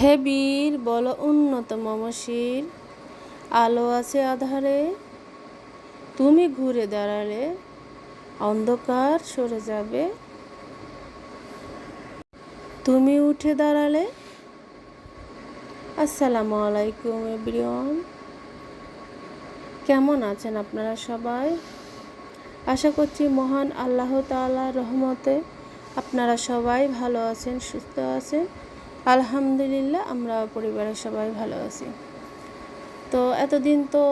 হে বীর, বল উন্নত মমশির আলো আছে আধারে, তুমি ঘুরে দাঁড়ালে, অন্ধকার সরে যাবে। তুমি উঠে দাঁড়ালে। আসসালামু আলাইকুম এভরিওয়ান। কেমন আছেন আপনারা সবাই? আশা করছি মহান আল্লাহ তাআলা রহমতে আপনারা সবাই ভালো আছেন, সুস্থ আছেন। আলহামদুলিল্লাহ, আমরা পরিবারের সবাই ভালো আছি। তো এতদিন তো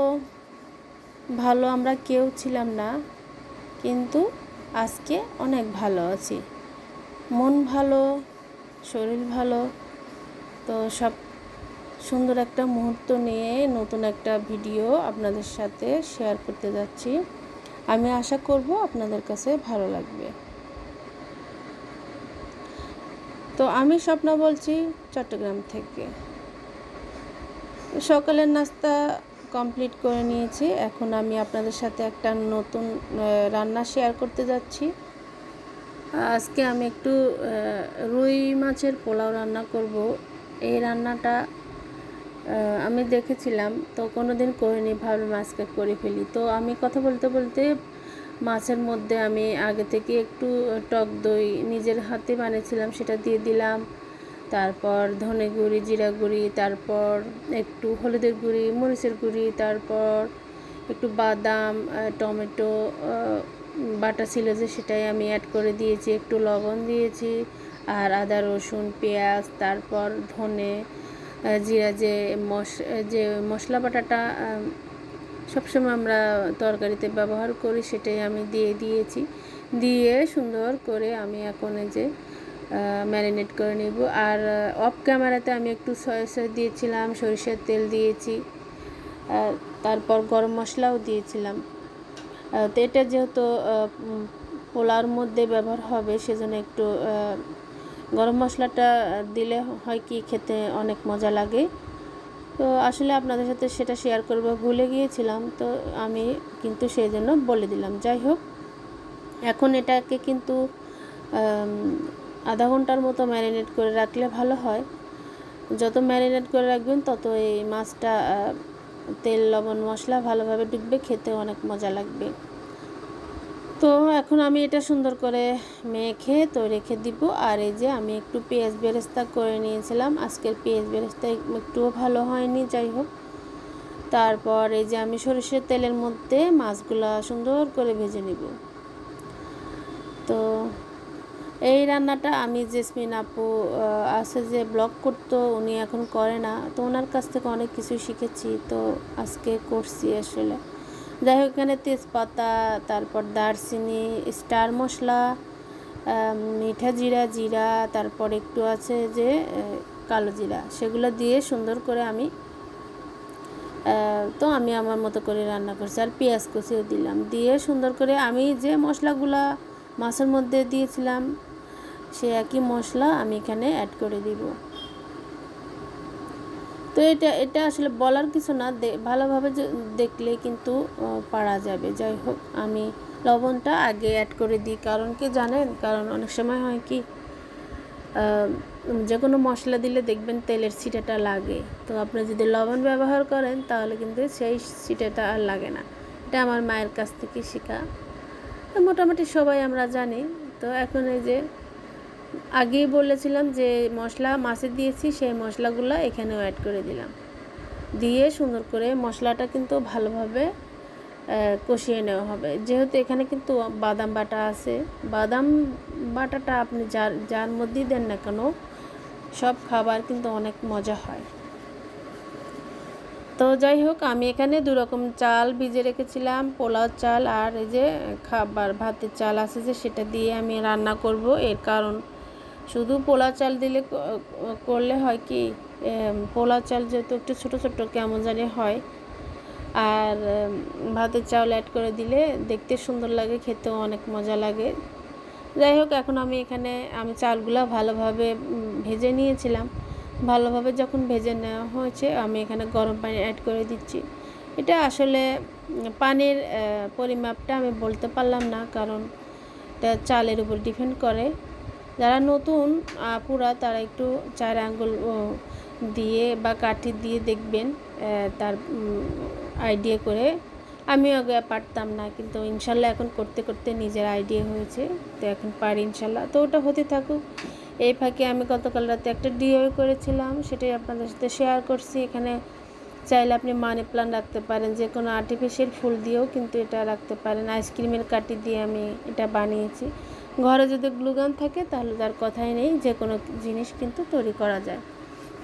ভালো আমরা কেউ ছিলাম না, কিন্তু আজকে অনেক ভালো আছি। মন ভালো, শরীর ভালো, তো সব সুন্দর একটা মুহূর্ত নিয়ে নতুন একটা ভিডিও আপনাদের সাথে শেয়ার করতে যাচ্ছি। আমি আশা করব আপনাদের কাছে ভালো লাগবে। তো আমি স্বপ্ন বলছি চট্টগ্রাম থেকে। সকালের নাস্তা কমপ্লিট করে নিয়েছি। এখন আমি আপনাদের সাথে একটা নতুন রান্না শেয়ার করতে যাচ্ছি। আজকে আমি একটু রুই মাছের পোলাও রান্না করব। এই রান্নাটা আমি দেখেছিলাম, তো কোনো দিন করিনি, ভাবলাম আজকে করে ফেলি। তো আমি কথা বলতে বলতে মাছের মধ্যে আমি আগে থেকে একটু টক দই নিজের হাতে বানিয়েছিলাম, সেটা দিয়ে দিলাম। তারপর ধনে গুঁড়ি, জিরা গুঁড়ি, তারপর একটু হলুদের গুঁড়ি, মরিচের গুঁড়ি, তারপর একটু বাদাম টমেটো বাটা ছিল যে সেটাই আমি অ্যাড করে দিয়েছি, একটু লবণ দিয়েছি আর আদা, রসুন, পেঁয়াজ, তারপর ধনে জিরা যে মশ, যে মশলা বাটাটা সবসময় আমরা তরকারিতে ব্যবহার করি, সেটাই আমি দিয়ে দিয়েছি। দিয়ে সুন্দর করে আমি এখন এই যে ম্যারিনেট করে নিব। আর অফ ক্যামেরাতে আমি একটু সয়া সয়া দিয়েছিলাম, সরিষার তেল দিয়েছি তারপর গরম মশলাও দিয়েছিলাম। তো এটা যেহেতু পোলার মধ্যে ব্যবহার হবে, সেজন্য একটু গরম মশলাটা দিলে হয় কি খেতে অনেক মজা লাগে। তো আসলে আপনাদের সাথে সেটা শেয়ার করব, ভুলে গিয়েছিলাম, তো আমি কিন্তু সেই জন্য বলে দিলাম। যাই হোক, এখন এটাকে কিন্তু আধা ঘণ্টার মতো ম্যারিনেট করে রাখলে ভালো হয়। যত ম্যারিনেট করে রাখবেন, তত এই মাছটা তেল, লবণ, মশলা ভালোভাবে ডুববে, খেতে অনেক মজা লাগবে। তো এখন আমি এটা সুন্দর করে মেখে তো রেখে দিব। আর এই যে আমি একটু পেঁয়াজ বেরেস্তা করে নিয়েছিলাম। আজকের পেঁয়াজ বেরেস্তা একটুও ভালো হয়নি, যাই হোক। তারপর এই যে আমি সরষের তেলের মধ্যে মাছগুলো সুন্দর করে ভেজে নিব। তো এই রান্নাটা আমি জেসমিন আপু আছে যে ব্লগ করতো, উনি এখন করে না। তো ওনার কাছ থেকে অনেক কিছু শিখেছি। তো আজকে করছি আসলে। যাই হোক, এখানে তেজপাতা, তারপর দারচিনি, স্টার মশলা মিঠা জিরা জিরা, তারপর একটু আছে যে কালো জিরা, সেগুলো দিয়ে সুন্দর করে আমি তো আমি আমার মতো করে রান্না করছি। আর পেঁয়াজ কষিও দিলাম। দিয়ে সুন্দর করে আমি যে মশলাগুলা মাছের মধ্যে দিয়েছিলাম, সে একই মশলা আমি এখানে অ্যাড করে দিব। তো এটা এটা আসলে বলার কিছু না। ভালোভাবে দেখলে কিন্তু পারা যাবে। যাই হোক, আমি লবণটা আগে অ্যাড করে দিই। কারণ কি জানেন? কারণ অনেক সময় হয় কি যে কোনো মশলা দিলে দেখবেন তেলের ছিটাটা লাগে। তো আপনি যদি লবণ ব্যবহার করেন, তাহলে কিন্তু সেই ছিটাটা আর লাগে না। এটা আমার মায়ের কাছ থেকে শেখা। তো মোটামুটি সবাই আমরা জানি। তো এখন এই যে আগেই বলেছিলাম যে মশলা মাছে দিয়েছি, সেই মশলাগুলো এখানেও অ্যাড করে দিলাম। দিয়ে সুন্দর করে মশলাটা কিন্তু ভালোভাবে কষিয়ে নেওয়া হবে। যেহেতু এখানে কিন্তু বাদাম বাটা আছে, বাদাম বাটাটা আপনি যার যার মধ্যেই দেন না কেন, সব খাবার কিন্তু অনেক মজা হয়। তো যাই হোক, আমি এখানে দু রকম চাল ভিজে রেখেছিলাম, পোলাও চাল আর এই যে খাবার ভাতের চাল আছে যে সেটা দিয়ে আমি রান্না করব। এর কারণ শুধু পোলা চাল দিলে করলে হয় কি পোলা চাল যেহেতু একটু ছোটো ছোটো কেমন জানি হয়, আর ভাতের চাউল অ্যাড করে দিলে দেখতে সুন্দর লাগে, খেতেও অনেক মজা লাগে। যাই হোক, এখন আমি এখানে, আমি চালগুলো ভালোভাবে ভেজে নিয়েছিলাম। ভালোভাবে যখন ভেজে নেওয়া হয়েছে, আমি এখানে গরম পানি অ্যাড করে দিচ্ছি। এটা আসলে পানির পরিমাপটা আমি বলতে পারলাম না, কারণ এটা চালের উপর ডিপেন্ড করে। যারা নতুন, আপুরা তারা একটু চার আঙ্গুল দিয়ে বা কাঠি দিয়ে দেখবেন তার আইডিয়া করে। আমিও আগে পারতাম না, কিন্তু ইনশাল্লাহ এখন করতে করতে নিজের আইডিয়া হয়েছে। তো এখন পারি ইনশাল্লাহ। তো ওটা হতে থাকুক। এই ফাঁকে আমি গতকাল রাতে একটা ডিওই করেছিলাম, সেটাই আপনাদের সাথে শেয়ার করছি। এখানে চাইলে আপনি মানি প্লান্ট রাখতে পারেন যে কোনো আর্টিফিশিয়াল ফুল দিয়েও কিন্তু এটা রাখতে পারেন। আইসক্রিমের কাটি দিয়ে আমি এটা বানিয়েছি। ঘরে যদি গ্লুগান থাকে, তাহলে তার কথাই নেই, যে কোনো জিনিস কিন্তু তৈরি করা যায়।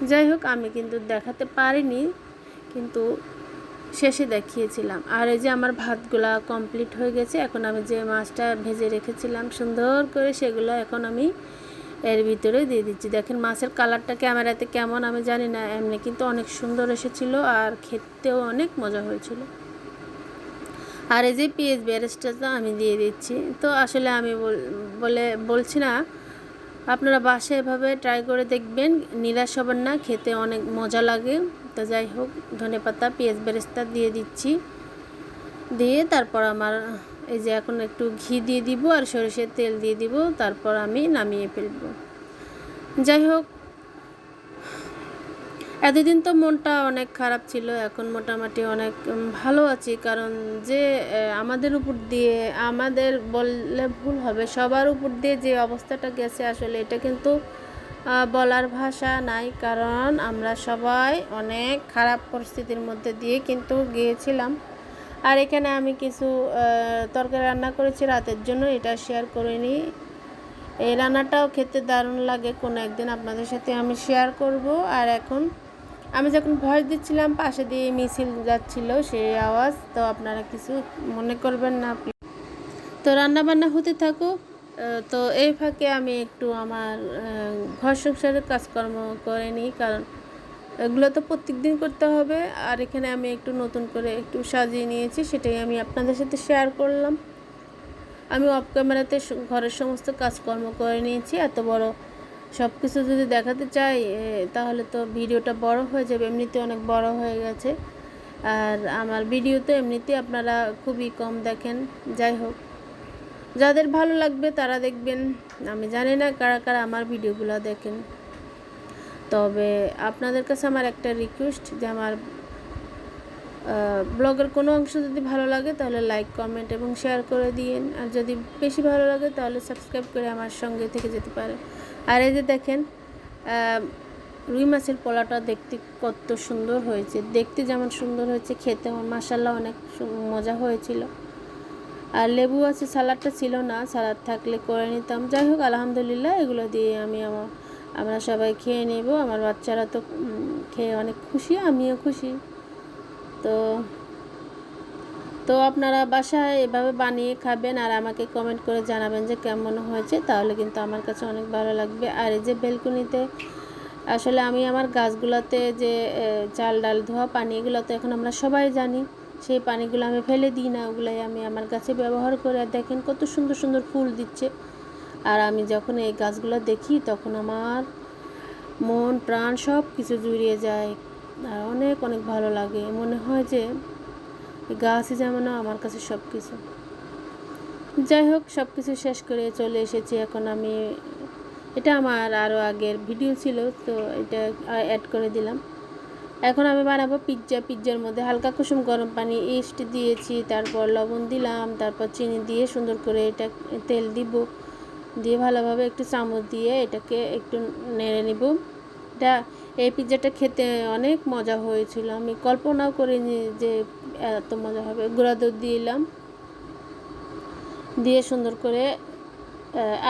যাই হোক, আমি কিন্তু দেখাতে পারিনি, কিন্তু শেষে দেখিয়েছিলাম। আর এই যে আমার ভাতগুলা কমপ্লিট হয়ে গেছে, এখন আমি যে মাছটা ভেজে রেখেছিলাম সুন্দর করে, সেগুলো এখন আমি এর ভিতরে দিয়ে দিচ্ছি। দেখেন, মাছের কালারটা ক্যামেরাতে কেমন আমি জানি না, এমনি কিন্তু অনেক সুন্দর এসেছিল, আর খেতেও অনেক মজা হয়েছিল। আর এই যে পেঁয়াজ বেরেস্টাটা আমি দিয়ে দিচ্ছি, তো আসলে আমি বল- বলে, বলছি না, আপনারা বাসায় এভাবে ট্রাই করে দেখবেন, নিরাশ হবেন না, খেতে অনেক মজা লাগে, তো যাই হোক, ধনে পাতা, পেঁয়াজ বেরেস্তা দিয়ে দিচ্ছি, দিয়ে তারপর আমার, এই যে এখন একটু ঘি দিয়ে দিব আর সরষের তেল দিয়ে দিব, তারপর আমি নামিয়ে ফেলব। যাই হোক এতদিন তো মনটা অনেক খারাপ ছিল, এখন মোটামুটি অনেক ভালো আছি। কারণ যে আমাদের উপর দিয়ে, আমাদের বললে ভুল হবে, সবার উপর দিয়ে যে অবস্থাটা গেছে আসলে এটা কিন্তু বলার ভাষা নাই। কারণ আমরা সবাই অনেক খারাপ পরিস্থিতির মধ্যে দিয়ে কিন্তু গিয়েছিলাম। আর এখানে আমি কিছু তরকারি রান্না করেছি, রাতের জন্য এটা শেয়ার করিনি। এই রান্নাটাও খেতে দারুণ লাগে, কোনো একদিন আপনাদের সাথে আমি শেয়ার করব। আর এখন আমি যখন ভয়েস দিচ্ছিলাম, পাশে দিয়ে মিছিল যাচ্ছিল সেই আওয়াজ, তো আপনারা কিছু মনে করবেন না। তো রান্না বান্না হতে থাকুক তো এই ফাঁকে আমি একটু আমার ঘর সংসারের কাজকর্ম করে নিই, কারণ এগুলো তো প্রত্যেক দিন করতে হবে আর এখানে আমি একটু নতুন করে একটু সাজিয়ে নিয়েছি, সেটাই আমি আপনাদের সাথে শেয়ার করলাম আমি অফ ক্যামেরাতে ঘরের সমস্ত কাজকর্ম করে নিয়েছি, এত বড় সব কিছু যদি দেখাতে চাই তাহলে তো ভিডিওটা বড় হয়ে যাবে, এমনিতে অনেক বড় হয়ে গেছে। আর আমার ভিডিও তো এমনিতে আপনারা খুবই কম দেখেন, যাই হোক। যাদের ভালো লাগবে তারা দেখবেন, আমি জানি না কারা কারা আমার ভিডিওগুলো দেখেন। তবে আপনাদের কাছে আমার একটা রিকোয়েস্ট যে আমার ব্লগের কোনো অংশ যদি ভালো লাগে তাহলে লাইক কমেন্ট এবং শেয়ার করে দিন আর যদি বেশি ভালো লাগে তাহলে সাবস্ক্রাইব করে আমার সঙ্গে থেকে যেতে পারে। আর এই যে দেখেন রুই মাছের পোলাটা দেখতে কত সুন্দর হয়েছে। দেখতে যেমন সুন্দর হয়েছে খেতে মাসাল্লাহ অনেক মজা হয়েছিল। আর লেবু আছে, সালাডটা ছিল না সালাদ থাকলে করে নিতাম। যাই হোক, আলহামদুলিল্লাহ, এগুলো দিয়ে আমি আমার, আমরা সবাই খেয়ে নেব। আমার বাচ্চারা তো খেয়ে অনেক খুশি, আমিও খুশি। তো তো আপনারা বাসায় এভাবে বানিয়ে খাবেন আর আমাকে কমেন্ট করে জানাবেন যে কেমন হয়েছে, তাহলে কিন্তু আমার কাছে অনেক ভালো লাগবে। আর এই যে বেলকুনিতে, আসলে আমি আমার গাছগুলোতে যে চাল, ডাল, ধোয়া পানি এগুলো তো এখন আমরা সবাই জানি, সেই পানিগুলো আমি ফেলে দিই না, ওগুলাই আমি আমার গাছে ব্যবহার করে আর দেখেন কত সুন্দর সুন্দর ফুল দিচ্ছে। আর আমি যখন এই গাছগুলো দেখি, তখন আমার মন, প্রাণ সব কিছু জুড়িয়ে যায়। আর অনেক অনেক ভালো লাগে। মনে হয় যে গাছই যেমন আমার কাছে সব কিছু যাই হোক সব কিছু শেষ করে চলে এসেছি। এখন আমি, এটা আমার আরও আগের ভিডিও ছিল, তো এটা অ্যাড করে দিলাম। এখন আমি বানাবো পিৎজা পিৎজার মধ্যে হালকা কুসুম, গরম পানি ইস্ট দিয়েছি, তারপর লবণ দিলাম, তারপর চিনি দিয়ে সুন্দর করে এটা তেল দিব। দিয়ে ভালোভাবে একটু চামচ দিয়ে এটাকে একটু নেড়ে নিব। এটা, এই পিৎজাটা খেতে অনেক মজা হয়েছিল। আমি কল্পনাও করিনি যে এত মজা হবে। গুঁড়া দুধ দিলাম দিয়ে সুন্দর করে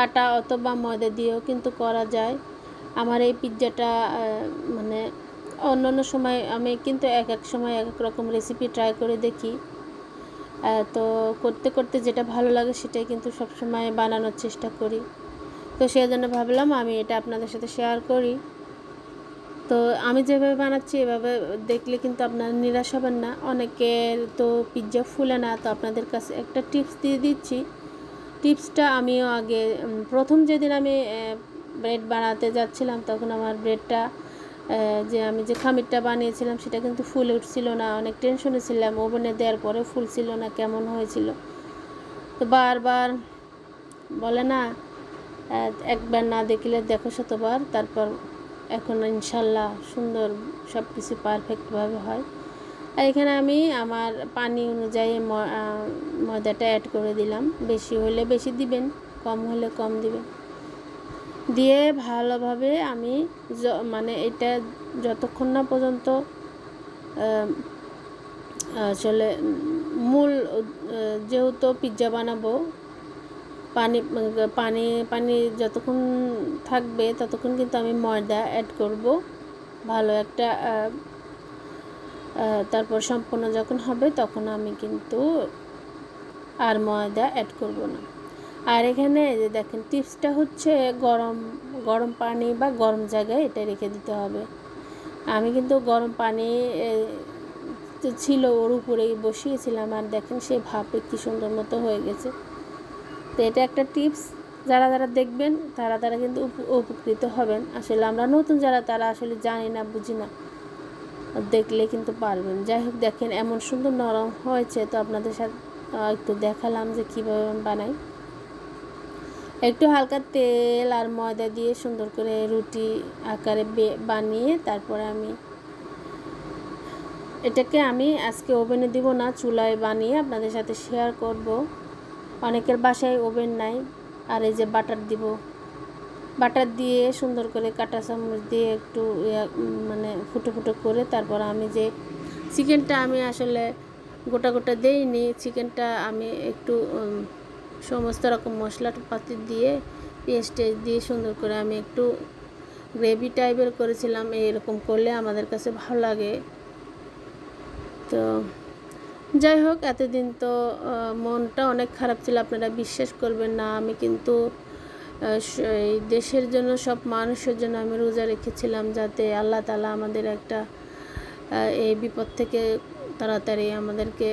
আটা অথবা ময়দা দিয়েও কিন্তু করা যায়। আমার এই পিৎজাটা মানে অন্য অন্য সময় আমি কিন্তু এক এক সময় এক এক রকম রেসিপি ট্রাই করে দেখি। তো করতে করতে যেটা ভালো লাগে সেটাই কিন্তু সব সময় বানানোর চেষ্টা করি। তো সেই জন্য ভাবলাম আমি এটা আপনাদের সাথে শেয়ার করি। তো আমি যেভাবে বানাচ্ছি, এভাবে দেখলে কিন্তু আপনারা নিরাশ হবেন না। অনেকের তো পিৎজা ফুলে না, তো আপনাদের কাছে একটা টিপস দিয়ে দিচ্ছি। টিপসটা আমিও আগে প্রথম যেদিন আমি ব্রেড বানাতে যাচ্ছিলাম, তখন আমার ব্রেডটা যে আমি যে খামিরটা বানিয়েছিলাম, সেটা কিন্তু ফুল উঠছিল না। অনেক টেনশনে ছিলাম, ওভেনে দেওয়ার পরে ফুল ছিল না, কেমন হয়েছিল। তো বারবার বলে না একবার না দেখলে দেখো শতবার, তারপর এখন ইনশাল্লাহ সুন্দর সব কিছু পারফেক্টভাবে হয়। আর এখানে আমি আমার পানি অনুযায়ী ময়দাটা অ্যাড করে দিলাম। বেশি হলে বেশি দিবেন, কম হলে কম দিবেন। দিয়ে ভালোভাবে আমি মানে এটা যতক্ষণ না পর্যন্ত আসলে মূল যেহেতু পিৎজা বানাবো পানি পানি পানি যতক্ষণ থাকবে ততক্ষণ কিন্তু আমি ময়দা অ্যাড করব। ভালো একটা তারপর সম্পূর্ণ যখন হবে তখন আমি কিন্তু আর ময়দা অ্যাড করব না। আর এখানে যে দেখেন টিপসটা হচ্ছে গরম গরম পানি বা গরম জায়গায় এটা রেখে দিতে হবে। আমি কিন্তু গরম পানি ছিল ওর উপরেই বসিয়েছিলাম আর দেখেন সে ভাপে কি সুন্দর মতো হয়ে গেছে। তো এটা একটা টিপস যারা যারা দেখবেন, তারা তারা কিন্তু উপ- উপকৃত হবেন। আসলে আমরা নতুন যারা, তারা আসলে জানি না, বুঝি না। দেখলে কিন্তু পারবেন। যাই হোক, দেখেন এমন সুন্দর নরম হয়েছে, তো আপনাদের সাথে একটু দেখালাম যে কীভাবে বানাই। একটু হালকা তেল আর ময়দা দিয়ে সুন্দর করে রুটি আকারে বানিয়ে তারপরে আমি এটাকে আমি আজকে ওভেনে দিব না, চুলায় বানিয়ে আপনাদের সাথে শেয়ার করব। অনেকের বাসায় ওভেন নাই, আর এই যে বাটার দিব। বাটার দিয়ে সুন্দর করে কাঁটা চামচ দিয়ে একটু মানে ফুটো ফুটো করে তারপর আমি যে চিকেনটা আমি আসলে গোটা গোটা দেইনি, চিকেনটা আমি একটু সমস্ত রকম মশলা পাতি দিয়ে পেঁয়াজ টেস্ট দিয়ে সুন্দর করে আমি একটু গ্রেভি টাইপের করেছিলাম, এরকম করলে আমাদের কাছে ভালো লাগে। তো যাই হোক, এতদিন তো মনটা অনেক খারাপ ছিল। আপনারা বিশ্বাস করবেন না, আমি কিন্তু এই দেশের জন্য, সব মানুষের জন্য আমি রোজা রেখেছিলাম যাতে আল্লাহ তালা আমাদের একটা এই বিপদ থেকে তাড়াতাড়ি আমাদেরকে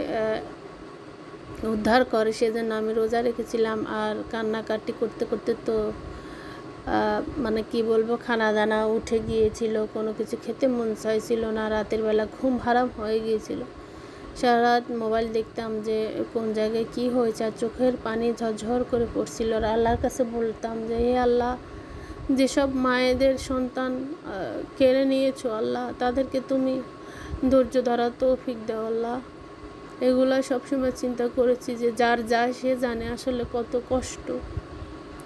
উদ্ধার করে। সেজন্য আমি রোজা রেখেছিলাম। আর কান্নাকাটি করতে করতে তো মানে কি বলব খানা দানা উঠে গিয়েছিল, কোনো কিছু খেতে মন চাইছিল না, রাতের বেলা ঘুম হারাম হয়ে গিয়েছিল। সারা রাত মোবাইল দেখতাম যে কোন জায়গায় কি হয়েছে, আর চোখের পানি ঝরঝর করে পড়ছিল। আর আল্লাহর কাছে বলতাম যে, হে আল্লাহ, যেসব মায়েদের সন্তান কেড়ে নিয়েছো, আল্লাহ, তাদেরকে তুমি ধৈর্য ধরা তৌফিক দাও, আল্লাহ। এগুলো সবসময় চিন্তা করেছি যে, যার যায় সে জানে, আসলে কত কষ্ট।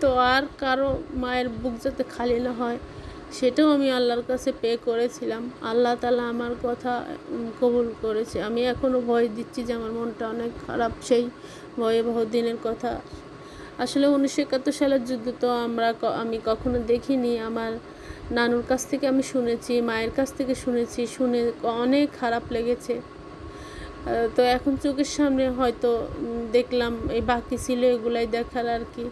তো আর কারও মায়ের বুক যাতে খালি না হয় সেটাও আমি আল্লাহর কাছে পে করেছিলাম। আল্লাহ তালা আমার কথা কবুল করেছে। আমি এখনও ভয় দিচ্ছি যে আমার মনটা অনেক খারাপ, সেই ভয়াবহ দিনের কথা। আসলে উনিশশো একাত্তর সালের যুদ্ধ তো আমরা আমি কখনো দেখিনি। আমার নানুর কাছ থেকে আমি শুনেছি, মায়ের কাছ থেকে শুনেছি, শুনে অনেক খারাপ লেগেছে। তো এখন চোখের সামনে হয়তো দেখলাম, এই বাকি ছিল এগুলাই দেখার আর কি।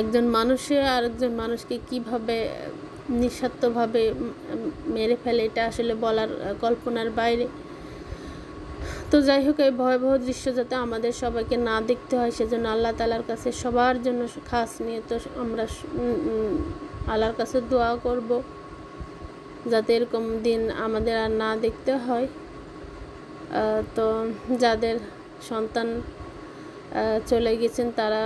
একজন মানুষে আরেকজন মানুষকে কীভাবে নিঃস্বার্থভাবে মেরে ফেলে, এটা আসলে বলার কল্পনার বাইরে। তো যাই হোক, এই ভয়াবহ দৃশ্য যাতে আমাদের সবাইকে না দেখতে হয়, সেজন্য আল্লাহ তালার কাছে সবার জন্য খাস নিয়ে তো আমরা আল্লাহর কাছে দোয়া করব, যাতে এরকম দিন আমাদের আর না দেখতে হয়। তো যাদের সন্তান চলে গেছেন, তারা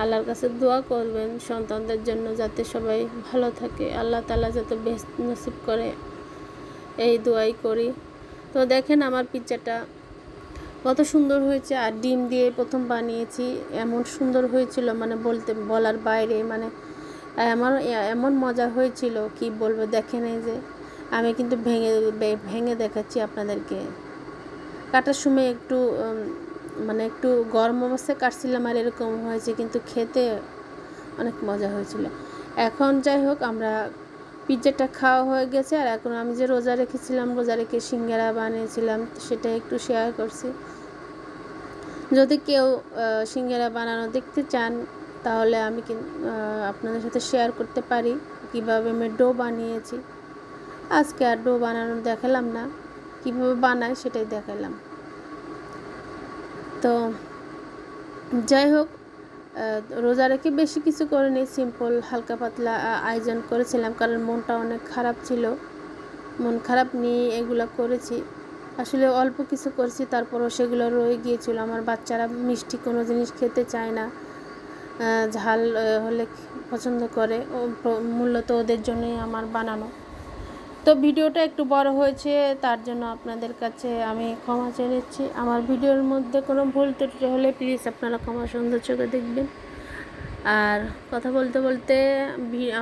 আল্লাহর কাছে দোয়া করবেন সন্তানদের জন্য যাতে সবাই ভালো থাকে। আল্লাহ তালা যাতে বেশ নসিব করে এই দোয়াই করি। তো দেখেন আমার পিৎজাটা কত সুন্দর হয়েছে। আর ডিম দিয়ে প্রথম বানিয়েছি, এমন সুন্দর হয়েছিল মানে বলতে বলার বাইরে মানে আমার এমন মজা হয়েছিল কি বলব, দেখেন এই যে, আমি কিন্তু ভেঙে ভেঙে দেখাচ্ছি আপনাদেরকে। কাটার সময় একটু মানে একটু গরম অবস্থায় কাটছিলাম আর এরকম হয়েছে, কিন্তু খেতে অনেক মজা হয়েছিল। এখন যাই হোক, আমরা পিৎজাটা খাওয়া হয়ে গেছে আর এখন আমি যে রোজা রেখেছিলাম, রোজা রেখে সিঙ্গারা বানিয়েছিলাম সেটা একটু শেয়ার করছি। যদি কেউ সিঙ্গারা বানানো দেখতে চান, তাহলে আমি আপনাদের সাথে শেয়ার করতে পারি, কীভাবে আমি ডো বানিয়েছি। আজকে আর ডো বানানো দেখালাম না, কীভাবে বানায় সেটাই দেখালাম। তো যাই হোক রোজা রেখে বেশি কিছু করিনি সিম্পল হালকা পাতলা আয়োজন করেছিলাম কারণ মনটা অনেক খারাপ ছিল। মন খারাপ নিয়ে এগুলো করেছি। আসলে অল্প কিছু করেছি, তারপরও সেগুলো রয়ে গিয়েছিল। আমার বাচ্চারা মিষ্টি কোনো জিনিস খেতে চায় না। ঝাল হলে পছন্দ করে। মূলত ওদের জন্যই আমার বানানো। তো ভিডিওটা একটু বড় হয়েছে, তার জন্য আপনাদের কাছে আমি ক্ষমা চেয়ে নিচ্ছি। আমার ভিডিওর মধ্যে কোনো ভুল ত্রুটি হলে প্লিজ আপনারা ক্ষমা সুন্দর চোখে দেখবেন। আর কথা বলতে বলতে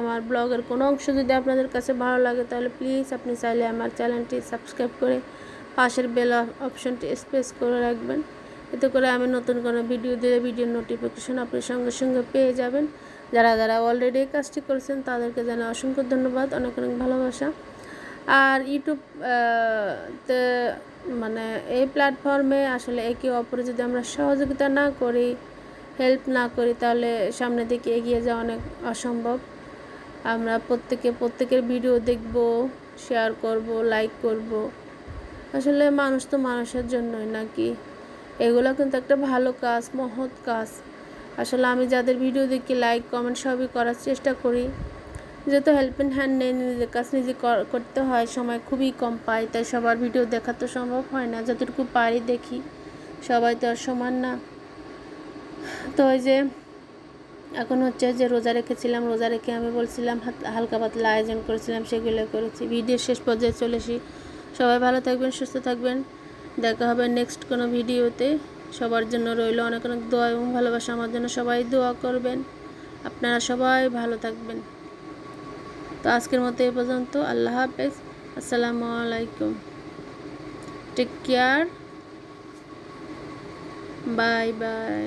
আমার ব্লগের কোনো অংশ যদি আপনাদের কাছে ভালো লাগে, তাহলে প্লিজ আপনি চাইলে আমার চ্যানেলটি সাবস্ক্রাইব করে পাশের বেল অপশনটি স্পেস করে রাখবেন। এতে করে আমি নতুন কোনো ভিডিও দিলে ভিডিওর নোটিফিকেশন আপনি সঙ্গে সঙ্গে পেয়ে যাবেন। যারা যারা অলরেডি কাজটি করেছেন, তাদেরকে জানাই অসংখ্য ধন্যবাদ। অনেক অনেক ভালোবাসা। আর ইউটিউব তে মানে এই প্ল্যাটফর্মে আসলে একে অপরে যদি আমরা সহযোগিতা না করি হেল্প না করি, তাহলে সামনের দিকে এগিয়ে যাওয়া অনেক অসম্ভব। আমরা প্রত্যেকে, প্রত্যেকের ভিডিও দেখব শেয়ার করব লাইক করব। আসলে মানুষ তো মানুষের জন্যই নাকি? এগুলো কিন্তু একটা ভালো কাজ, মহৎ কাজ। আসলে আমি যাদের ভিডিও দেখি লাইক কমেন্ট সবই করার চেষ্টা করি। যেহেতু হেল্পিং হ্যান্ড নেই, নিজের কাজ নিজে করতে হয়, সময় খুবই কম পাই, তাই সবার ভিডিও দেখা তো সম্ভব হয় না। যতটুকু পারি দেখি, সবাই তো আর সমান না। তো ওই যে, এখন হচ্ছে যে রোজা রেখেছিলাম, রোজা রেখে আমি বলছিলাম হালকা পাতলা আয়োজন করেছিলাম, সেগুলো করেছি। ভিডিও শেষ পর্যায়ে চলে আসি সবাই ভালো থাকবেন, সুস্থ থাকবেন। দেখা হবে নেক্সট কোনো ভিডিওতে সবার জন্য রইল অনেক অনেক দোয়া এবং ভালোবাসা। আমার জন্য সবাই দোয়া করবেন। আপনারা সবাই ভালো থাকবেন। তো আজকের মতো এ পর্যন্ত। আল্লাহ হাফেজ। আসসালামু আলাইকুম। Take care bye bye